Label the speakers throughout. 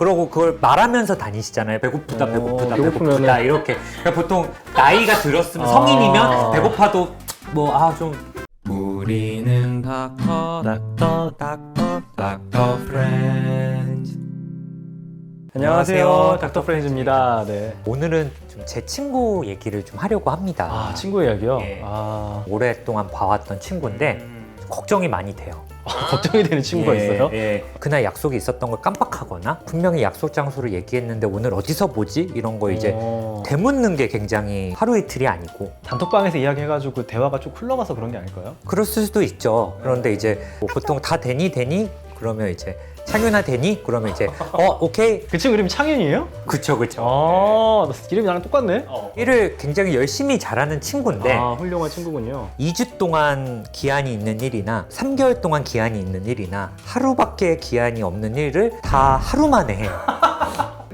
Speaker 1: 그러고 그걸 말하면서 다니시잖아요. 배고프다,
Speaker 2: 어,
Speaker 1: 배고프다,
Speaker 2: 배고프면은-
Speaker 1: 배고프다 이렇게. 그러니까 보통 나이가 들었으면
Speaker 2: 아.
Speaker 1: 성인이면 배고파도 뭐 아 좀
Speaker 3: 우리는 닥터 닥터 닥터 닥터 프렌즈
Speaker 2: 안녕하세요. 닥터 프렌즈입니다. 네.
Speaker 1: 오늘은 좀 제 친구 얘기를 좀 하려고 합니다.
Speaker 2: 아, 친구 이야기요?
Speaker 1: 예.
Speaker 2: 아,
Speaker 1: 오랫동안 봐왔던 친구인데 좀 걱정이 많이 돼요.
Speaker 2: 걱정이 되는 친구가
Speaker 1: 예,
Speaker 2: 있어요?
Speaker 1: 예. 그날 약속이 있었던 걸 깜빡하거나 분명히 약속 장소를 얘기했는데 오늘 어디서 보지? 이런 거 이제
Speaker 2: 어,
Speaker 1: 되묻는 게 굉장히 하루 이틀이 아니고
Speaker 2: 단톡방에서 이야기해가지고 대화가 좀 흘러가서 그런 게 아닐까요?
Speaker 1: 그럴 수도 있죠. 그런데 이제 뭐 보통 다 되니 되니 그러면 이제 창윤아 되니 그러면 이제 어 오케이
Speaker 2: 그 친구 이름이 창현이에요?
Speaker 1: 그쵸 그쵸.
Speaker 2: 아, 이름이 나랑 똑같네?
Speaker 1: 일을 굉장히 열심히 잘하는 친구인데
Speaker 2: 아, 훌륭한 친구군요.
Speaker 1: 2주 동안 기한이 있는 일이나 3개월 동안 기한이 있는 일이나 하루밖에 기한이 없는 일을 다 하루 만에 해요.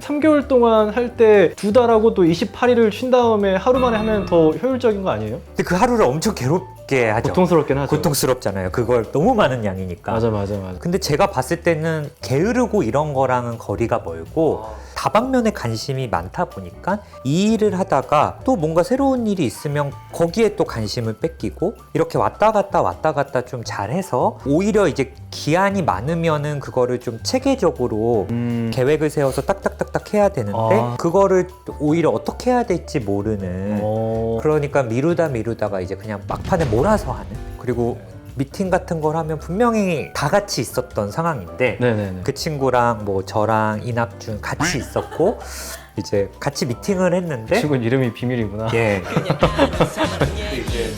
Speaker 2: 3개월 동안 할 때 두 달하고 또 28일을 쉰 다음에 하루 만에 하면 더 효율적인 거 아니에요?
Speaker 1: 근데 그 하루를 엄청 괴롭 게 하죠.
Speaker 2: 고통스럽긴 하죠.
Speaker 1: 고통스럽잖아요. 그걸 너무 많은 양이니까.
Speaker 2: 맞아, 맞아, 맞아.
Speaker 1: 근데 제가 봤을 때는 게으르고 이런 거랑은 거리가 멀고 다방면에 관심이 많다 보니까 이 일을 하다가 또 뭔가 새로운 일이 있으면 거기에 또 관심을 뺏기고 이렇게 왔다 갔다 왔다 갔다 좀 잘해서 오히려 이제 기한이 많으면은 그거를 좀 체계적으로
Speaker 2: 음,
Speaker 1: 계획을 세워서 딱딱딱딱 해야 되는데
Speaker 2: 아.
Speaker 1: 그거를 오히려 어떻게 해야 될지 모르는
Speaker 2: 어,
Speaker 1: 그러니까 미루다 미루다가 이제 그냥 막판에 몰아서 하는. 그리고 미팅 같은 걸 하면 분명히 다 같이 있었던 상황인데
Speaker 2: 네네네.
Speaker 1: 그 친구랑 뭐 저랑 이낙준 같이 있었고 이제 같이 미팅을 했는데
Speaker 2: 친구 이름이 비밀이구나.
Speaker 1: 예.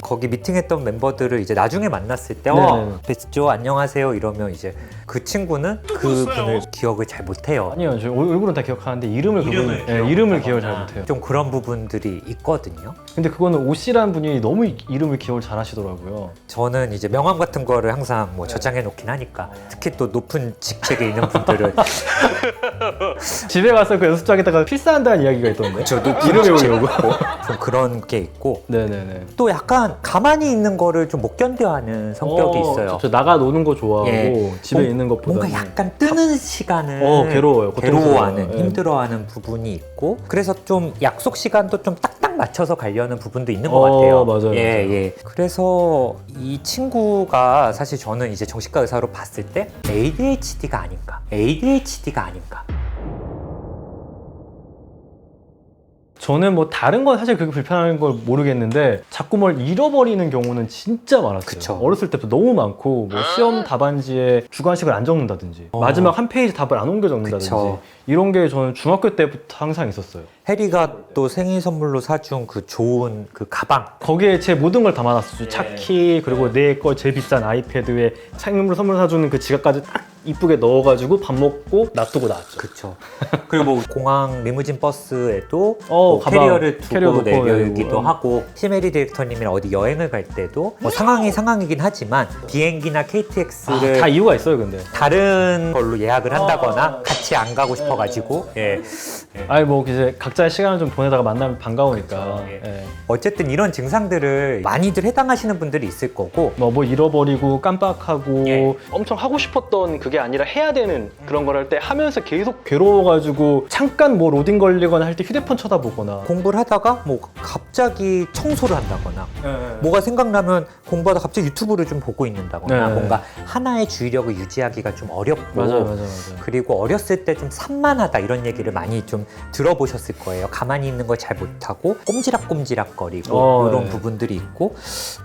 Speaker 1: 거기 미팅했던 멤버들을 이제 나중에 만났을 때. 어, 베스죠 안녕하세요 이러면 이제 그 친구는 그분을 기억을 잘 못해요.
Speaker 2: 아니요, 저 얼- 얼굴은 다 기억하는데 이름을 그분 예, 이름을 기억을 잘 못해요.
Speaker 1: 좀 그런 부분들이 있거든요.
Speaker 2: 근데 그거는 오 씨라는 분이 너무 이- 이름을 기억을 잘 하시더라고요.
Speaker 1: 저는 이제 명함 같은 거를 항상 뭐 저장해 놓긴 하니까 특히 또 높은 직책에 있는 분들은
Speaker 2: 집에 가서 그 연습장에다가 필사한다는 이야기가 있던데.
Speaker 1: 저도
Speaker 2: 이름 외우려고.
Speaker 1: 좀 그런 게 있고
Speaker 2: 네네네.
Speaker 1: 또 약간 가만히 있는 거를 좀 못 견뎌하는 성격이
Speaker 2: 어,
Speaker 1: 있어요.
Speaker 2: 저, 저 나가 노는 거 좋아하고
Speaker 1: 예.
Speaker 2: 집에
Speaker 1: 뭔-
Speaker 2: 있는 것보다
Speaker 1: 뭔가 약간 뜨는 시간을
Speaker 2: 어, 괴로워요.
Speaker 1: 괴로워하는.
Speaker 2: 예.
Speaker 1: 힘들어하는 부분이 있고 그래서 좀 약속 시간도 좀 딱딱 맞춰서 가려는 부분도 있는 것
Speaker 2: 어,
Speaker 1: 같아요.
Speaker 2: 맞아요,
Speaker 1: 예,
Speaker 2: 맞아요.
Speaker 1: 예. 그래서 이 친구가 사실 저는 이제 정신과 의사로 봤을 때 ADHD가 아닌가, ADHD가 아닌가.
Speaker 2: 저는 뭐 다른 건 사실 그렇게 불편한 걸 모르겠는데 자꾸 뭘 잃어버리는 경우는 진짜 많았어요.
Speaker 1: 그쵸.
Speaker 2: 어렸을 때부터 너무 많고 뭐 시험 답안지에 주관식을 안 적는다든지
Speaker 1: 어.
Speaker 2: 마지막 한 페이지 답을 안 옮겨 적는다든지
Speaker 1: 그쵸.
Speaker 2: 이런 게 저는 중학교 때부터 항상 있었어요.
Speaker 1: 해리가 또 생일 선물로 사준 그 좋은 그 가방.
Speaker 2: 거기에 제 모든 걸 담아놨어요. 차키 그리고 내 거 제일 비싼 아이패드에 창문으로 선물 사주는 그 지갑까지 딱 이쁘게 넣어가지고 밥 먹고 놔두고 나왔죠.
Speaker 1: 그쵸. 그리고 뭐 공항 리무진 버스에도
Speaker 2: 어,
Speaker 1: 뭐
Speaker 2: 가방,
Speaker 1: 캐리어를 두고
Speaker 2: 캐리어 놓고
Speaker 1: 내려기도
Speaker 2: 내리고.
Speaker 1: 하고 시메리 디렉터님이랑 어디 여행을 갈 때도 뭐 상황이 상황이긴 하지만 비행기나
Speaker 2: 아,
Speaker 1: KTX를
Speaker 2: 다 이유가 있어요, 근데.
Speaker 1: 다른 걸로 예약을 한다거나 같이 안 가고 싶어가지고 예.
Speaker 2: 아니 뭐 이제 각자의 시간을 좀 보내다가 만나면 반가우니까.
Speaker 1: 그쵸, 예.
Speaker 2: 예.
Speaker 1: 어쨌든 이런 증상들을 많이들 해당하시는 분들이 있을 거고
Speaker 2: 뭐, 뭐 잃어버리고 깜빡하고
Speaker 1: 예.
Speaker 2: 엄청 하고 싶었던 그게 아니라 해야 되는 그런 걸 할 때 하면서 계속 괴로워가지고 잠깐 뭐 로딩 걸리거나 할 때 휴대폰 쳐다보거나
Speaker 1: 공부를 하다가 뭐 갑자기 청소를 한다거나
Speaker 2: 뭐
Speaker 1: 뭐가 생각나면 공부하다 갑자기 유튜브를 좀 보고 있는다거나
Speaker 2: 네.
Speaker 1: 뭔가 하나의 주의력을 유지하기가 좀 어렵고
Speaker 2: 맞아요 맞아요 맞아요
Speaker 1: 그리고 어렸을 때 좀 산만하다 이런 얘기를 많이 좀 들어보셨을 거예요. 가만히 있는 걸 잘 못하고 꼼지락꼼지락거리고
Speaker 2: 어,
Speaker 1: 이런
Speaker 2: 네.
Speaker 1: 부분들이 있고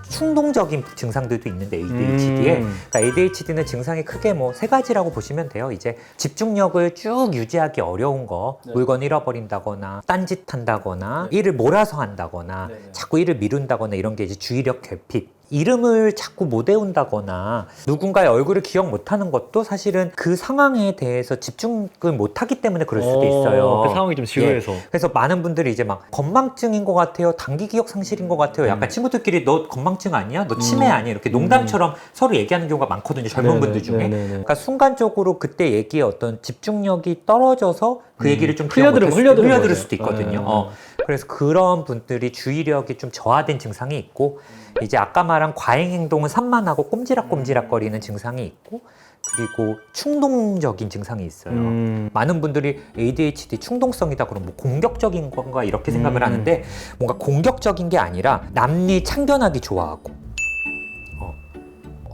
Speaker 1: 충동적인 증상들도 있는데 ADHD에
Speaker 2: 음.
Speaker 1: 그러니까 ADHD는 증상이 크게 뭐 세 가지라고 보시면 돼요. 이제 집중력을 쭉 유지하기 어려운 거,
Speaker 2: 네.
Speaker 1: 물건 잃어버린다거나 딴짓한다거나 일을 몰아서 한다거나
Speaker 2: 네, 네.
Speaker 1: 자꾸 일을 미룬다거나 이런 게 이제 주의력 결핍. 이름을 자꾸 못 외운다거나 누군가의 얼굴을 기억 못하는 것도 사실은 그 상황에 대해서 집중을 못하기 때문에 그럴 수도
Speaker 2: 어,
Speaker 1: 있어요.
Speaker 2: 그 상황이 좀 지루해서
Speaker 1: 그래서 많은 분들이 이제 막 건망증인 것 같아요, 단기 기억 상실인 것 같아요. 약간
Speaker 2: 음.
Speaker 1: 친구들끼리 너 건망증 아니야? 너 치매
Speaker 2: 음.
Speaker 1: 아니야? 이렇게 농담처럼 서로 얘기하는 경우가 많거든요. 젊은
Speaker 2: 네네,
Speaker 1: 분들 중에.
Speaker 2: 네네네.
Speaker 1: 그러니까 순간적으로 그때 얘기에 어떤 집중력이 떨어져서 그
Speaker 2: 음.
Speaker 1: 얘기를 좀
Speaker 2: 흘려들으면
Speaker 1: 흘려들을
Speaker 2: 거죠.
Speaker 1: 수도 있거든요.
Speaker 2: 네.
Speaker 1: 어. 그래서 그런 분들이 주의력이 좀 저하된 증상이 있고 이제 아까 말한 과잉 행동은 산만하고 꼼지락꼼지락거리는 증상이 있고 그리고 충동적인 증상이 있어요.
Speaker 2: 음.
Speaker 1: 많은 분들이 ADHD 충동성이다 그러면 뭐 공격적인 건가 이렇게 생각을
Speaker 2: 음.
Speaker 1: 하는데 뭔가 공격적인 게 아니라 남리 참견하기 좋아하고 어.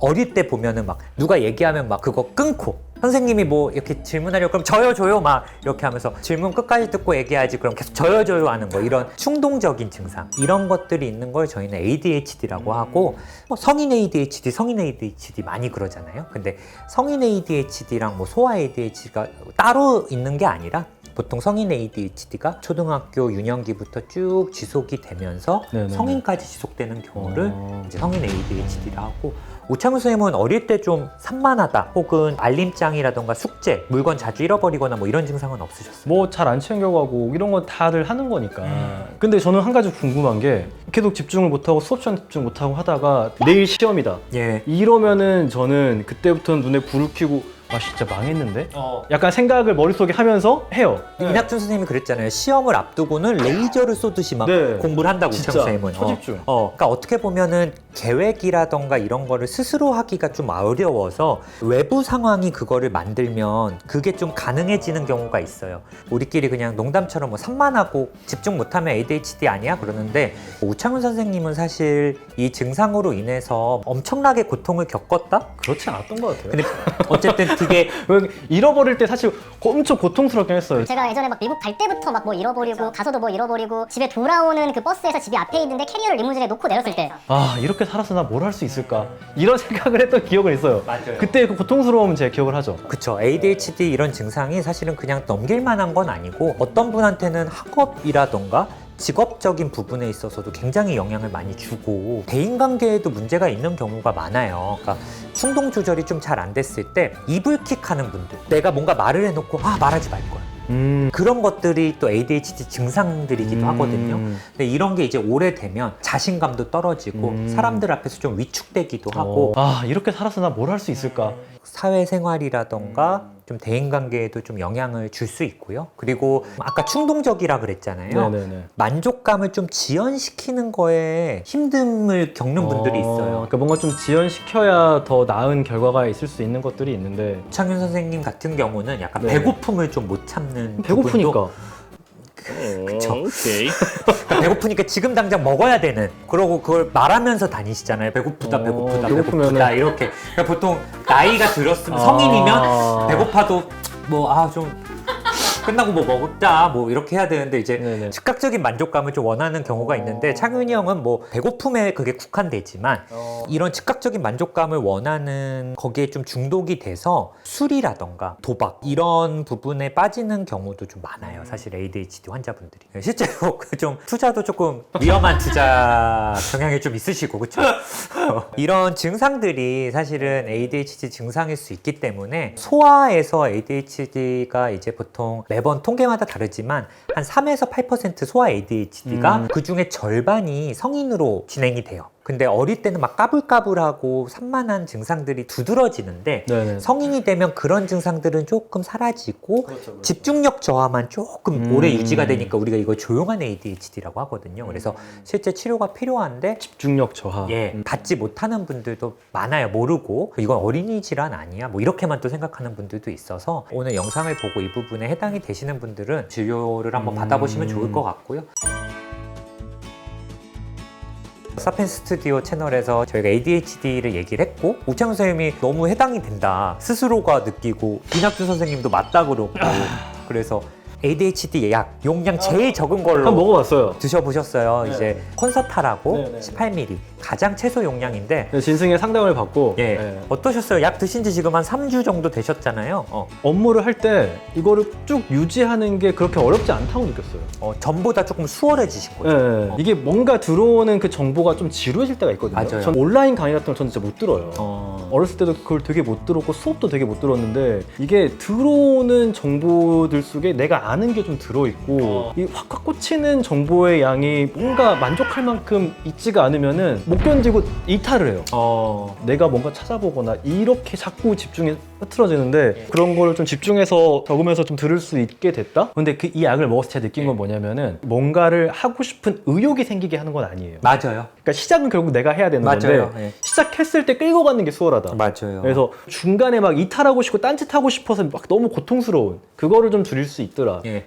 Speaker 1: 어릴 때 보면은 막 누가 얘기하면 막 그거 끊고 선생님이 뭐 이렇게 질문하려고 그럼 저요 저요 막 이렇게 하면서 질문 끝까지 듣고 얘기하지 그럼 계속 저요 저요 하는 거 이런 충동적인 증상 이런 것들이 있는 걸 저희는 ADHD라고 하고 뭐 성인 ADHD 성인 ADHD 많이 그러잖아요 근데 성인 ADHD랑 뭐 소아 ADHD가 따로 있는 게 아니라 보통 성인 ADHD가 초등학교 유년기부터 쭉 지속이 되면서
Speaker 2: 네네네.
Speaker 1: 성인까지 지속되는 경우를
Speaker 2: 어.
Speaker 1: 이제 성인 ADHD라 하고 오창훈 선생님은 어릴 때 좀 산만하다 혹은 알림장이라던가 숙제 물건 자주 잃어버리거나 뭐 이런 증상은 없으셨어요?
Speaker 2: 뭐 잘 안 챙겨가고 이런 건 다들 하는 거니까.
Speaker 1: 음.
Speaker 2: 근데 저는 한 가지 궁금한 게 계속 집중을 못하고 수업 시간 집중 못하고 하다가 내일 시험이다.
Speaker 1: 예.
Speaker 2: 이러면은 저는 그때부터는 눈에 불을 켜고 아 진짜 망했는데?
Speaker 1: 어.
Speaker 2: 약간 생각을 머릿속에 하면서 해요.
Speaker 1: 이낙준 선생님이 그랬잖아요. 시험을 앞두고는 레이저를 쏘듯이 막
Speaker 2: 네.
Speaker 1: 공부를 한다고
Speaker 2: 진짜
Speaker 1: 선생님은.
Speaker 2: 초집중.
Speaker 1: 어, 어. 그러니까 어떻게 보면은 계획이라던가 이런 거를 스스로 하기가 좀 어려워서 외부 상황이 그거를 만들면 그게 좀 가능해지는 경우가 있어요. 우리끼리 그냥 농담처럼 뭐 산만하고 집중 못하면 ADHD 아니야 그러는데 오창훈 선생님은 사실 이 증상으로 인해서 엄청나게 고통을 겪었다.
Speaker 2: 그렇지 않았던 것 같아요.
Speaker 1: 근데 어쨌든 그게
Speaker 2: 잃어버릴 때 사실 엄청 고통스럽긴 했어요.
Speaker 4: 제가 예전에 막 미국 갈 때부터 막 뭐 잃어버리고 가서도 뭐 잃어버리고 집에 돌아오는 그 버스에서 집이 앞에 있는데 캐리어를 리무진에 놓고 내렸을 때
Speaker 2: 아 이렇게 살아서 나 뭘 할 수 있을까 이런 생각을 했던 기억은 있어요.
Speaker 1: 맞아요.
Speaker 2: 그때 그 고통스러움 제 기억을 하죠.
Speaker 1: 그쵸. ADHD 이런 증상이 사실은 그냥 넘길 만한 건 아니고 어떤 분한테는 학업이라던가 직업적인 부분에 있어서도 굉장히 영향을 많이 주고 대인관계에도 문제가 있는 경우가 많아요. 그러니까 충동 조절이 좀 잘 안 됐을 때 이불킥 하는 분들 내가 뭔가 말을 해놓고 아 말하지 말 거야.
Speaker 2: 음.
Speaker 1: 그런 것들이 또 ADHD 증상들이기도 하거든요. 근데 이런 게 이제 오래되면 자신감도 떨어지고
Speaker 2: 음.
Speaker 1: 사람들 앞에서 좀 위축되기도 하고
Speaker 2: 어, 아 이렇게 살아서 나 뭘 할 수 있을까?
Speaker 1: 사회생활이라던가 좀 대인관계에도 좀 영향을 줄 수 있고요. 그리고 아까 충동적이라 그랬잖아요.
Speaker 2: 네네네.
Speaker 1: 만족감을 좀 지연시키는 거에 힘듦을 겪는 분들이 있어요.
Speaker 2: 그러니까 뭔가 좀 지연시켜야 더 나은 결과가 있을 수 있는 것들이 있는데
Speaker 1: 창윤 선생님 같은 경우는 약간
Speaker 2: 네.
Speaker 1: 배고픔을 좀 못 참는 부분도
Speaker 2: 배고프니까
Speaker 1: 그쵸. 그러니까 배고프니까 지금 당장 먹어야 되는 그러고 그걸 말하면서 다니시잖아요 배고프다
Speaker 2: 어,
Speaker 1: 배고프다
Speaker 2: 배고프면은-
Speaker 1: 배고프다 이렇게 그러니까 보통 나이가 들었으면
Speaker 2: 아.
Speaker 1: 성인이면 배고파도 뭐 아 좀 끝나고 뭐 먹자 뭐 이렇게 해야 되는데 이제
Speaker 2: 네네.
Speaker 1: 즉각적인 만족감을 좀 원하는 경우가 있는데 창윤이 형은 뭐 배고픔에 그게 국한되지만 이런 즉각적인 만족감을 원하는 거기에 좀 중독이 돼서 술이라던가 도박 이런 부분에 빠지는 경우도 좀 많아요. 사실 ADHD 환자분들이 실제로 그 좀 투자도 조금 위험한 투자 경향이 좀 있으시고 그렇죠. 이런 증상들이 사실은 ADHD 증상일 수 있기 때문에 소아에서 ADHD가 이제 보통 매번 통계마다 다르지만 한 3에서 8% 소아 ADHD가
Speaker 2: 음.
Speaker 1: 그 중에 절반이 성인으로 진행이 돼요. 근데 어릴 때는 막 까불까불하고 산만한 증상들이 두드러지는데
Speaker 2: 네네.
Speaker 1: 성인이 되면 그런 증상들은 조금 사라지고
Speaker 2: 그렇죠,
Speaker 1: 집중력 저하만 조금
Speaker 2: 음.
Speaker 1: 오래 유지가 되니까 우리가 이걸 조용한 ADHD라고 하거든요. 그래서 실제 치료가 필요한데
Speaker 2: 집중력 저하.
Speaker 1: 예, 받지 못하는 분들도 많아요. 모르고 이건 어린이 질환 아니야. 뭐 이렇게만 또 생각하는 분들도 있어서 오늘 영상을 보고 이 부분에 해당이 되시는 분들은 진료를 한번
Speaker 2: 음.
Speaker 1: 받아보시면 좋을 것 같고요. 사펜 스튜디오 채널에서 저희가 ADHD를 얘기를 했고 우창 선생님이 너무 해당이 된다. 스스로가 느끼고 이낙준 선생님도 맞다 그러고. 그래서 ADHD 약 용량 제일 적은 걸로
Speaker 2: 한번 먹어봤어요.
Speaker 1: 드셔보셨어요.
Speaker 2: 네.
Speaker 1: 이제 콘서타라고
Speaker 2: 네, 네, 네.
Speaker 1: 18ml 가장 최소 용량인데
Speaker 2: 네, 진승의 상담을 받고
Speaker 1: 예
Speaker 2: 네.
Speaker 1: 어떠셨어요? 약 드신 지 지금 한 3주 정도 되셨잖아요. 어,
Speaker 2: 업무를 할 때 이거를 쭉 유지하는 게 그렇게 어렵지 않다고 느꼈어요.
Speaker 1: 어, 전보다 조금 수월해지신 거죠.
Speaker 2: 예, 이게 뭔가 들어오는 그 정보가 좀 지루해질 때가 있거든요.
Speaker 1: 맞아요.
Speaker 2: 전 온라인 강의 같은 걸 저는 진짜 못 들어요.
Speaker 1: 어,
Speaker 2: 어렸을 때도 그걸 되게 못 들었고 수업도 되게 못 들었는데 이게 들어오는 정보들 속에 내가 아는 게 좀 들어있고 이 확확 꽂히는 정보의 양이 뭔가 만족할 만큼 있지가 않으면은 못 견디고 이탈을 해요.
Speaker 1: 어.
Speaker 2: 내가 뭔가 찾아보거나 이렇게 자꾸 집중이 흐트러지는데 그런 거를 좀 집중해서 적으면서 좀 들을 수 있게 됐다? 근데 그 이 약을 먹었을 때 느낀 건 뭐냐면은 뭔가를 하고 싶은 의욕이 생기게 하는 건 아니에요.
Speaker 1: 맞아요.
Speaker 2: 그러니까 시작은 결국 내가 해야 되는
Speaker 1: 맞아요.
Speaker 2: 건데
Speaker 1: 예.
Speaker 2: 시작했을 때 끌고 가는 게 수월하다.
Speaker 1: 맞아요.
Speaker 2: 그래서 중간에 막 이탈하고 싶고 딴짓하고 싶어서 막 너무 고통스러운 그거를 좀 줄일 수 있더라.
Speaker 1: 예.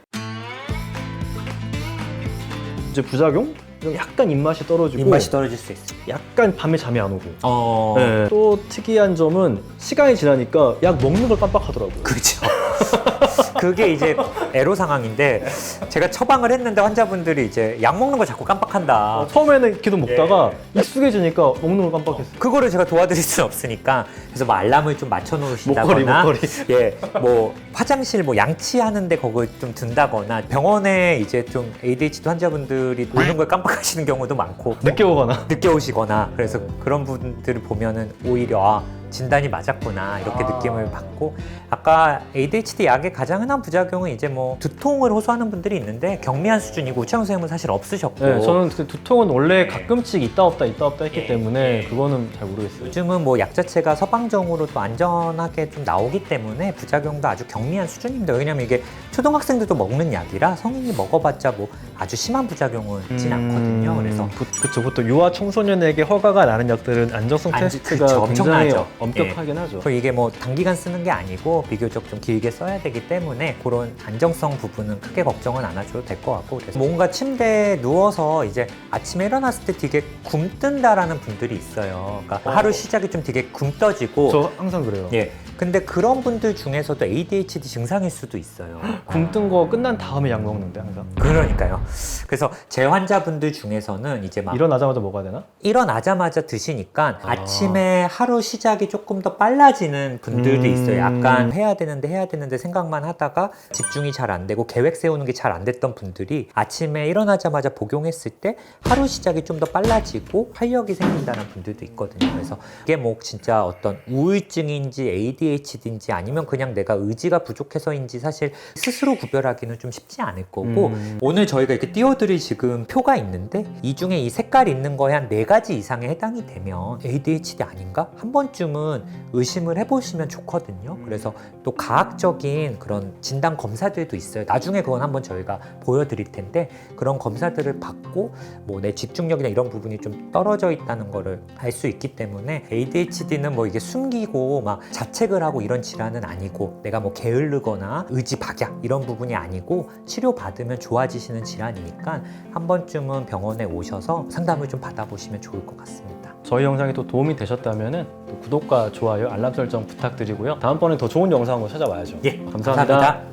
Speaker 2: 이제 부작용? 약간 입맛이 떨어지고
Speaker 1: 입맛이 떨어질 수 있어요.
Speaker 2: 약간 밤에 잠이 안 오고
Speaker 1: 어.
Speaker 2: 네. 또 특이한 점은 시간이 지나니까 약 먹는 걸 깜빡하더라고요.
Speaker 1: 그렇죠. 그게 이제 애로 상황인데 제가 처방을 했는데 환자분들이 이제 약 먹는 걸 자꾸 깜빡한다.
Speaker 2: 어, 처음에는 계속 먹다가 익숙해지니까 먹는 걸 깜빡했어요.
Speaker 1: 그거를 제가 도와드릴 수는 없으니까 그래서 뭐 알람을 좀 맞춰 놓으신다거나
Speaker 2: 목걸이.
Speaker 1: 예, 뭐 화장실 뭐 양치하는데 그걸 좀 둔다거나 병원에 이제 좀 ADHD 환자분들이 오는 걸 깜빡하시는 경우도 많고
Speaker 2: 늦게 오거나.
Speaker 1: 늦게 오시거나 그래서 그런 분들을 보면은 오히려 아, 진단이 맞았구나 이렇게 느낌을 받고 아까 ADHD 약의 가장 흔한 부작용은 이제 뭐 두통을 호소하는 분들이 있는데 경미한 수준이고 우창 선생님은 사실 없으셨고
Speaker 2: 네, 저는 그 두통은 원래 가끔씩 있다 없다 있다 없다 했기
Speaker 1: 예,
Speaker 2: 때문에
Speaker 1: 예.
Speaker 2: 그거는 잘 모르겠어요.
Speaker 1: 요즘은 뭐 약 자체가 서방정으로 또 안전하게 좀 나오기 때문에 부작용도 아주 경미한 수준입니다. 왜냐면 이게 초등학생들도 먹는 약이라 성인이 먹어봤자 뭐 아주 심한 부작용은 있진
Speaker 2: 음,
Speaker 1: 않거든요. 그래서
Speaker 2: 부, 그쵸 보통 유아 청소년에게 허가가 나는 약들은 안정성
Speaker 1: 안지-
Speaker 2: 테스트가
Speaker 1: 그쵸,
Speaker 2: 굉장히
Speaker 1: 엄청나죠.
Speaker 2: 엄격하긴 하죠.
Speaker 1: 또 이게 뭐 단기간 쓰는 게 아니고 비교적 좀 길게 써야 되기 때문에 그런 안정성 부분은 크게 걱정은 안 하셔도 될 것 같고 그래서 뭔가 침대에 누워서 이제 아침에 일어났을 때 되게 굼뜬다라는 분들이 있어요. 그러니까 하루 시작이 좀 되게 굼떠지고
Speaker 2: 저 항상 그래요.
Speaker 1: 예. 근데 그런 분들 중에서도 ADHD 증상일 수도 있어요.
Speaker 2: 굶뜬 거 끝난 다음에 약 먹는데 항상.
Speaker 1: 그러니까요. 그래서 제 환자분들 중에서는 이제 막
Speaker 2: 일어나자마자 먹어야 되나?
Speaker 1: 일어나자마자 드시니까
Speaker 2: 아.
Speaker 1: 아. 침에 하루 시작이 조금 더 빨라지는 분들도
Speaker 2: 음.
Speaker 1: 있어요. 약간 해야 되는데 해야 되는데 생각만 하다가 집중이 잘 안 되고 계획 세우는 게 잘 안 됐던 분들이 아침에 일어나자마자 복용했을 때 하루 시작이 좀 더 빨라지고 활력이 생긴다는 분들도 있거든요. 그래서 이게 뭐 진짜 어떤 우울증인지 ADHD 인지 아니면 그냥 내가 의지가 부족해서인지 사실 스스로 구별하기는 좀 쉽지 않을 거고
Speaker 2: 음.
Speaker 1: 오늘 저희가 이렇게 띄워드릴 지금 표가 있는데 이 중에 이 색깔 있는 거에 한 네 가지 이상에 해당이 되면 ADHD 아닌가? 한 번쯤은 의심을 해보시면 좋거든요. 그래서 또 과학적인 그런 진단 검사들도 있어요. 나중에 그건 한번 저희가 보여드릴 텐데 그런 검사들을 받고 뭐 내 집중력이나 이런 부분이 좀 떨어져 있다는 거를 알 수 있기 때문에 ADHD는 뭐 이게 숨기고 막 자책을 하고 이런 질환은 아니고 내가 뭐 게으르거나 의지 박약 이런 부분이 아니고 치료 받으면 좋아지시는 질환이니까 한 번쯤은 병원에 오셔서 상담을 좀 받아보시면 좋을 것 같습니다.
Speaker 2: 저희 영상이 또 도움이 되셨다면 또 구독과 좋아요, 알람 설정 부탁드리고요. 다음번에 더 좋은 영상으로 찾아와야죠.
Speaker 1: 예,
Speaker 2: 감사합니다.
Speaker 1: 감사합니다.